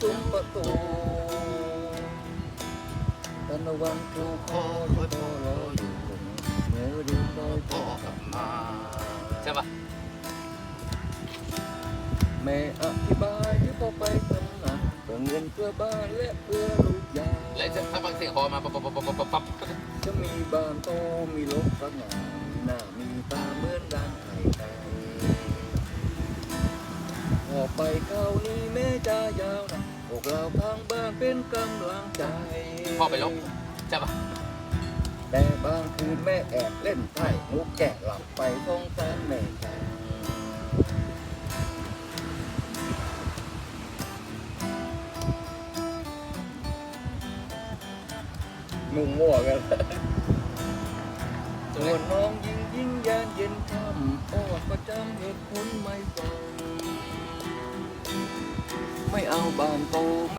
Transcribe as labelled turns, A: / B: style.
A: ซุ้มประตูตะวันถูกคอทุกโตรออยู่ตรงเมื่อดูลอย
B: พ่อ
A: ตัว
B: กลับมา
C: ใช่ปะ
A: แม่อธิบายที่พ่อไปทำงานเพื่อเงินเพื่อบ้านและเพื่อลูกยา
C: แล้วจะถ้าฟังเสียงคอมาปั๊บปั๊บปั๊บปั๊บปั๊บปั๊บ
A: จะมีบ้านโตมีรถสง่ามีหน้ามี พอไปคราวนี้แม่จะยาวนะพวกเราทางบ้านเป็นกำลังใจ
C: พ่อไปลบใช่ปะ
A: แต่บางคืนแม่แอบเล่นไพ่มุกแกะหลับไปสงสารแม่แก่มุ่งมั่วกันส่วนน้องยิงยิงยานเย็นค่ำอ้อนประจำเหตุผลไม่ฟัง ไม่เอาบานโต